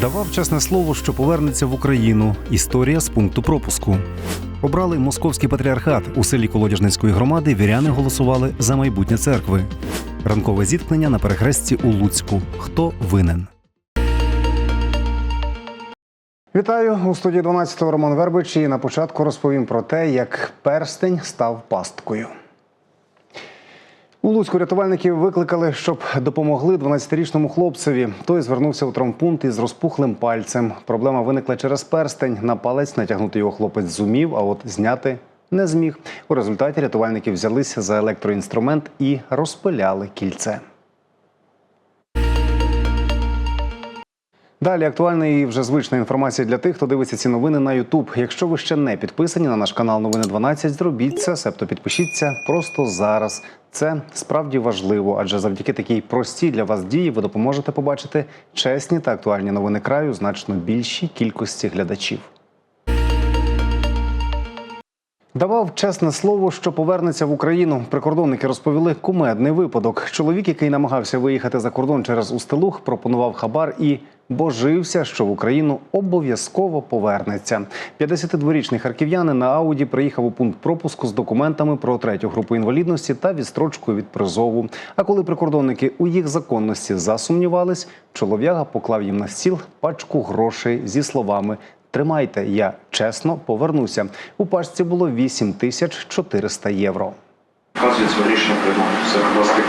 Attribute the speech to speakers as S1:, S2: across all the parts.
S1: Давав чесне слово, що повернеться в Україну. Історія з пункту пропуску. Обрали московський патріархат у селі Колодяжницької громади. Віряни голосували за майбутнє церкви. Ранкове зіткнення на перехресті у Луцьку. Хто винен? Вітаю у студії 12 Роман Вербич. І на початку розповім про те, як перстень став пасткою. У Луцьку рятувальників викликали, щоб допомогли 12-річному хлопцеві. Той звернувся у травмпункт із розпухлим пальцем. Проблема виникла через перстень. На палець натягнути його хлопець зумів, а от зняти не зміг. У результаті рятувальники взялися за електроінструмент і розпиляли кільце. Далі актуальна і вже звична інформація для тих, хто дивиться ці новини на Ютуб. Якщо ви ще не підписані на наш канал Новини 12, зробіть це, себто підпишіться просто зараз. Це справді важливо, адже завдяки такій простій для вас дії ви допоможете побачити чесні та актуальні новини краю значно більшій кількості глядачів. Давав чесне слово, що повернеться в Україну. Прикордонники розповіли кумедний випадок. Чоловік, який намагався виїхати за кордон через Устилух, пропонував хабар і божився, що в Україну обов'язково повернеться. 52-річний харків'янин на ауді приїхав у пункт пропуску з документами про третю групу інвалідності та відстрочкою від призову. А коли прикордонники у їх законності засумнівались, чолов'яга поклав їм на стіл пачку грошей зі словами. Тримайте, я чесно повернуся. У пачці було 8 тисяч 400 євро.
S2: Вказується рішення приймаю. Все, будь ласка.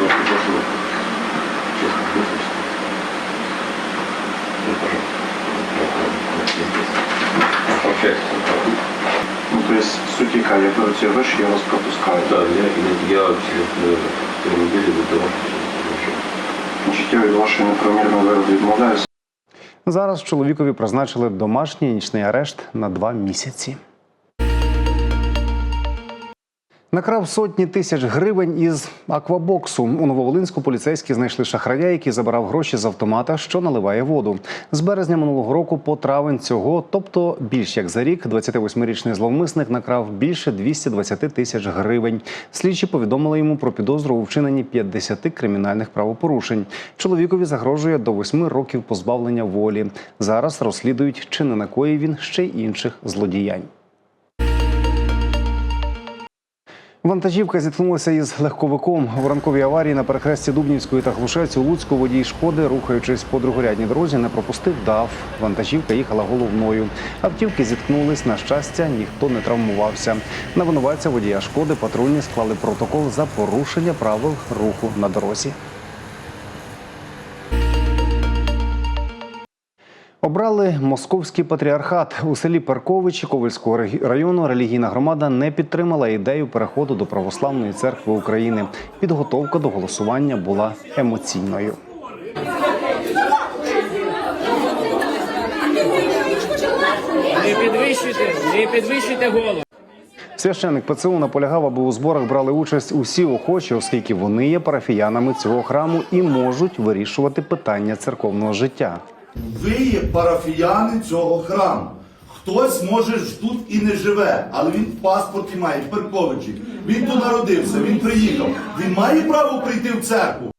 S2: Ну. Окей. Ну, то есть суть яка, я беру ці гроші, я вас пропускаю.
S3: Да, я, я через три недели до того,
S2: Значить, я від вашої неправомірної вироби відмовляюся.
S1: Зараз чоловікові призначили домашній нічний арешт на два місяці. Накрав сотні тисяч гривень із аквабоксу. У Нововолинську поліцейські знайшли шахрая, який забирав гроші з автомата, що наливає воду. З березня минулого року по травень цього, тобто більш як за рік, 28-річний зловмисник накрав більше 220 тисяч гривень. Слідчі повідомили йому про підозру у вчиненні 50 кримінальних правопорушень. Чоловікові загрожує до 8 років позбавлення волі. Зараз розслідують, чи не накоїв він ще й інших злодіянь. Вантажівка зіткнулася із легковиком в ранковій аварії на перехресті Дубнівської та Глушець у Луцьку. Водій шкоди, рухаючись по другорядній дорозі, не пропустив дав. Вантажівка їхала головною. Автівки зіткнулись. На щастя, ніхто не травмувався. На винуватця водія шкоди патрульні склали протокол за порушення правил руху на дорозі. Обрали московський патріархат у селі Парковичі Ковальського району. Релігійна громада не підтримала ідею переходу до православної церкви України. Підготовка до голосування була емоційною.
S4: Не підвищуйте, не підвищуйте голос.
S1: Священник ПЦУ наполягав, аби у зборах брали участь усі охочі, оскільки вони є парафіянами цього храму і можуть вирішувати питання церковного життя.
S5: Ви є парафіяни цього храму. Хтось може ж тут і не живе, але він в паспорті має, в Перковичі. Він тут народився, він приїхав. Він має право прийти в церкву.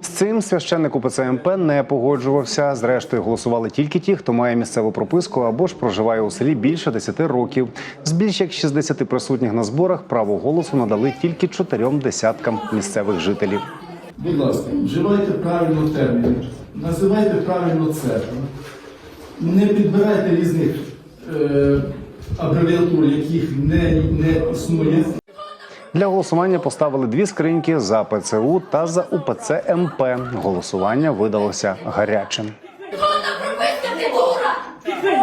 S1: З цим священник УПЦ МП не погоджувався. Зрештою, голосували тільки ті, хто має місцеву прописку або ж проживає у селі більше 10 років. З більш як 60 присутніх на зборах право голосу надали тільки чотирьом десяткам місцевих жителів.
S6: Будь ласка, вживайте правильно терміни, називайте правильно церкву, не підбирайте різних е, абревіатур, яких не, не існує.
S1: Для голосування поставили дві скриньки за ПЦУ та за УПЦ МП. Голосування видалося гарячим.
S7: Вона прописка ти!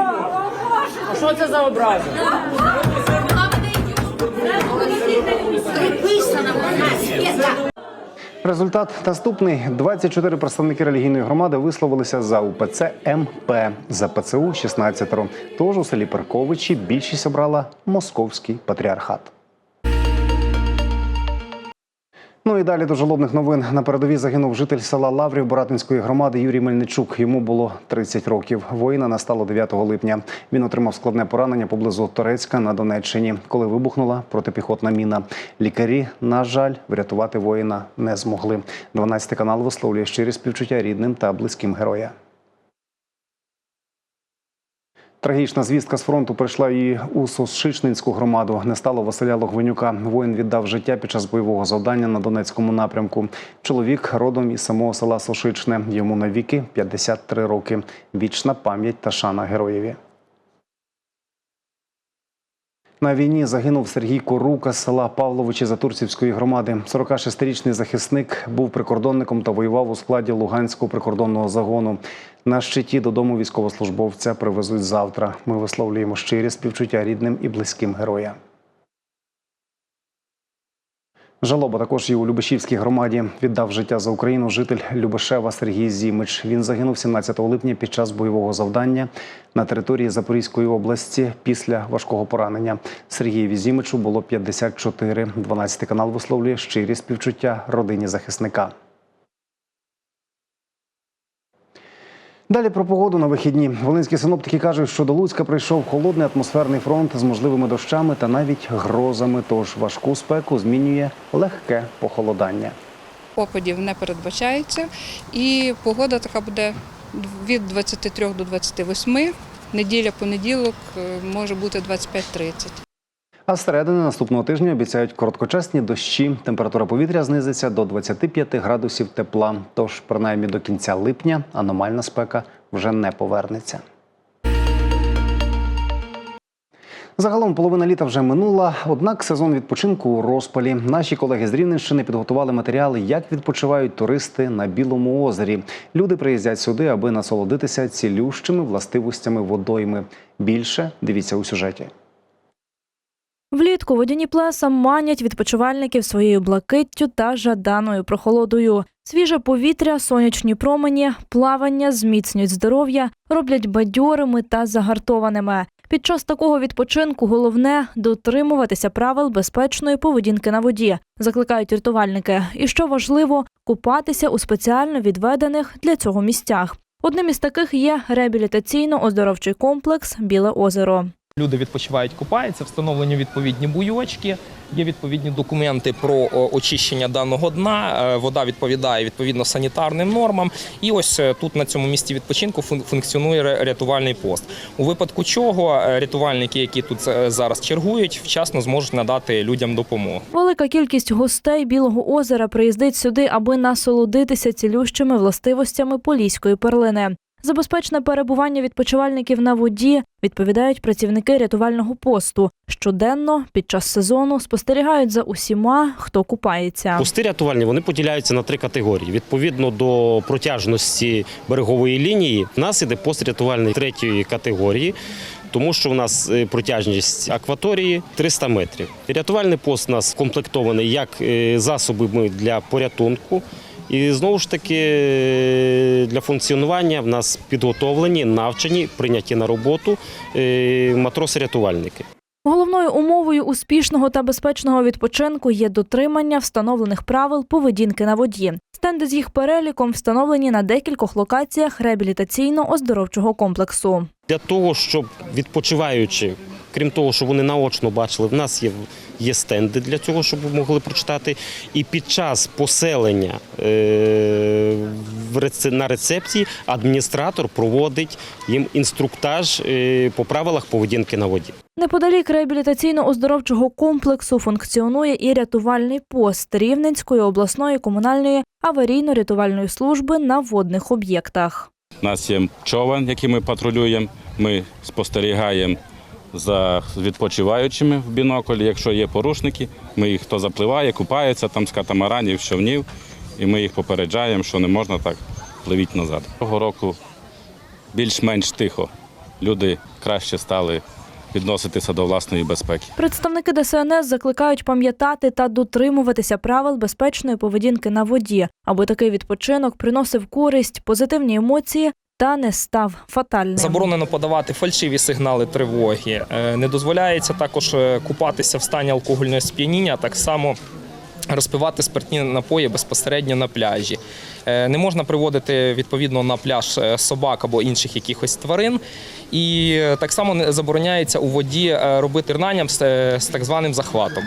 S4: А що це за образи?
S7: Приписана вона!
S1: Результат наступний: 24 представники релігійної громади висловилися за УПЦ МП, за ПЦУ 16. Тож у селі Перковичі більшість обрала московський патріархат. Ну і далі до жолобних новин. На передовій загинув житель села Лаврів Боратинської громади Юрій Мельничук. Йому було 30 років. Воїна настало 9 липня. Він отримав складне поранення поблизу Торецька на Донеччині, коли вибухнула протипіхотна міна. Лікарі, на жаль, врятувати воїна не змогли. 12 канал висловлює щирі співчуття рідним та близьким героя. Трагічна звістка з фронту прийшла і у Сошичнинську громаду. Не стало Василя Логвинюка. Воїн віддав життя під час бойового завдання на Донецькому напрямку. Чоловік родом із самого села Сошичне. Йому навіки 53 роки. Вічна пам'ять та шана героєві. На війні загинув Сергій Корука з села Павловичі Затурцівської громади. 46-річний захисник був прикордонником та воював у складі Луганського прикордонного загону. На щиті додому військовослужбовця привезуть завтра. Ми висловлюємо щирі співчуття рідним і близьким героя. Жалоба також і у Любешівській громаді віддав життя за Україну житель Любешева Сергій Зімич. Він загинув 17 липня під час бойового завдання на території Запорізької області після важкого поранення. Сергієві Зімичу було 54. 12 канал висловлює щирі співчуття родині захисника. Далі про погоду на вихідні. Волинські синоптики кажуть, що до Луцька прийшов холодний атмосферний фронт з можливими дощами та навіть грозами. Тож важку спеку змінює легке похолодання.
S8: опадів не передбачається, і погода така буде від 23 до 28. Неділя, понеділок е, може бути 25-30.
S1: А середини наступного тижня обіцяють короткочасні дощі. Температура повітря знизиться до 25 градусів тепла. Тож, принаймні до кінця липня аномальна спека вже не повернеться. Загалом половина літа вже минула, однак сезон відпочинку у розпалі. Наші колеги з Рівненщини підготували матеріали, як відпочивають туристи на Білому озері. Люди приїздять сюди, аби насолодитися цілющими властивостями водойми. Більше дивіться у сюжеті.
S9: Влітку водяні плеса манять відпочивальників своєю блакиттю та жаданою прохолодою. Свіже повітря, сонячні промені, плавання зміцнюють здоров'я, роблять бадьорими та загартованими. Під час такого відпочинку головне дотримуватися правил безпечної поведінки на воді, закликають рятувальники. І що важливо, купатися у спеціально відведених для цього місцях. Одним із таких є реабілітаційно-оздоровчий комплекс Біле озеро.
S10: Люди відпочивають, купаються, встановлені відповідні буйочки. Є відповідні документи про очищення даного дна. Е, Вода відповідає відповідно санітарним нормам. І ось е, тут на цьому місці відпочинку функціонує рятувальний пост. У випадку чого е, рятувальники, які тут е, зараз чергують, вчасно зможуть надати людям допомогу.
S9: Велика кількість гостей Білого озера приїздить сюди, аби насолодитися цілющими властивостями поліської перлини. За безпечне перебування відпочивальників на воді відповідають працівники рятувального посту. Щоденно під час сезону спостерігають за усіма, хто купається.
S11: Пости рятувальні вони поділяються на три категорії. Відповідно до протяжності берегової лінії, в нас іде пост рятувальний третьої категорії. Тому що в нас е, протяжність акваторії 300 метрів. Рятувальний пост у нас комплектований як е, засобами для порятунку, і знову ж таки для функціонування в нас підготовлені, навчені, прийняті на роботу е, матроси-рятувальники.
S9: Головною умовою успішного та безпечного відпочинку є дотримання встановлених правил поведінки на воді. Стенди з їх переліком встановлені на декількох локаціях реабілітаційно-оздоровчого комплексу.
S11: Для того, щоб відпочиваючи, крім того, що вони наочно бачили, в нас є, є стенди для цього, щоб ви могли прочитати. І під час поселення е, на рецепції адміністратор проводить їм інструктаж е, по правилах поведінки на воді.
S9: Неподалік реабілітаційно-оздоровчого комплексу функціонує і рятувальний пост Рівненської обласної комунальної аварійно-рятувальної служби на водних об'єктах.
S12: У нас є човен, який ми патрулюємо. Ми спостерігаємо за відпочиваючими в бінокль. Якщо є порушники, ми їх хто запливає, купається там з катамаранів, човнів, і ми їх попереджаємо, що не можна так пливіть назад. Цього року більш-менш тихо. Люди краще стали відноситися до власної безпеки.
S9: Представники ДСНС закликають пам'ятати та дотримуватися правил безпечної поведінки на воді, аби такий відпочинок приносив користь, позитивні емоції та не став фатальним.
S10: Заборонено подавати фальшиві сигнали тривоги. Е, Не дозволяється також е, купатися в стані алкогольного сп'яніння. Так само Розпивати спиртні напої безпосередньо на пляжі. Е, Не можна приводити відповідно на пляж собак або інших якихось тварин. І так само не забороняється у воді робити рнанням з так званим захватом.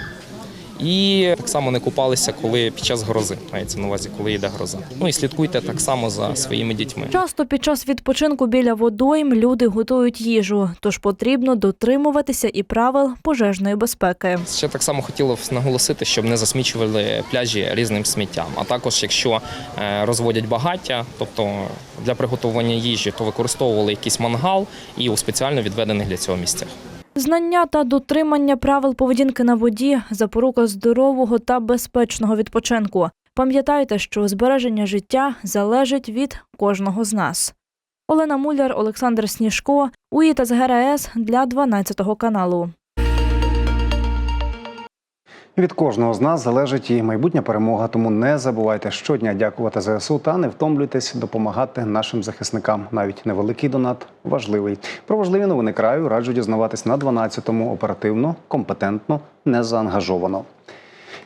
S10: І так само не купалися, коли під час грози, мається на увазі, коли йде гроза. Ну і слідкуйте так само за своїми дітьми.
S9: Часто під час відпочинку біля водойм люди готують їжу, тож потрібно дотримуватися і правил пожежної безпеки.
S10: Ще так само хотіло б наголосити, щоб не засмічували пляжі різним сміттям. А також, якщо е, розводять багаття, тобто для приготування їжі, то використовували якийсь мангал і у спеціально відведених для цього місцях.
S9: Знання та дотримання правил поведінки на воді запорука здорового та безпечного відпочинку. Пам'ятайте, що збереження життя залежить від кожного з нас. Олена Муляр, Олександр Сніжко, УІТА з ГРС для 12 каналу.
S1: Від кожного з нас залежить і майбутня перемога. Тому не забувайте щодня дякувати ЗСУ та не втомлюйтесь допомагати нашим захисникам. Навіть невеликий донат важливий. Про важливі новини краю раджу дізнаватись на 12-му оперативно, компетентно, незаангажовано.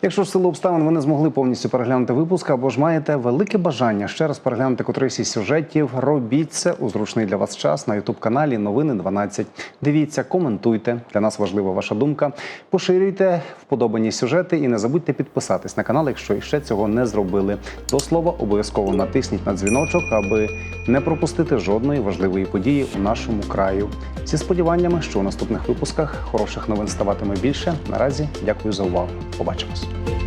S1: Якщо ж силу обставин ви не змогли повністю переглянути випуск або ж маєте велике бажання ще раз переглянути котрийсь із сюжетів, робіть це у зручний для вас час на ютуб каналі Новини 12. Дивіться, коментуйте. Для нас важлива ваша думка. Поширюйте вподобані сюжети і не забудьте підписатись на канал, якщо іще цього не зробили. До слова, обов'язково натисніть на дзвіночок, аби не пропустити жодної важливої події у нашому краю. Зі сподіваннями, що у наступних випусках хороших новин ставатиме більше. Наразі дякую за увагу. Побачимось. Bye.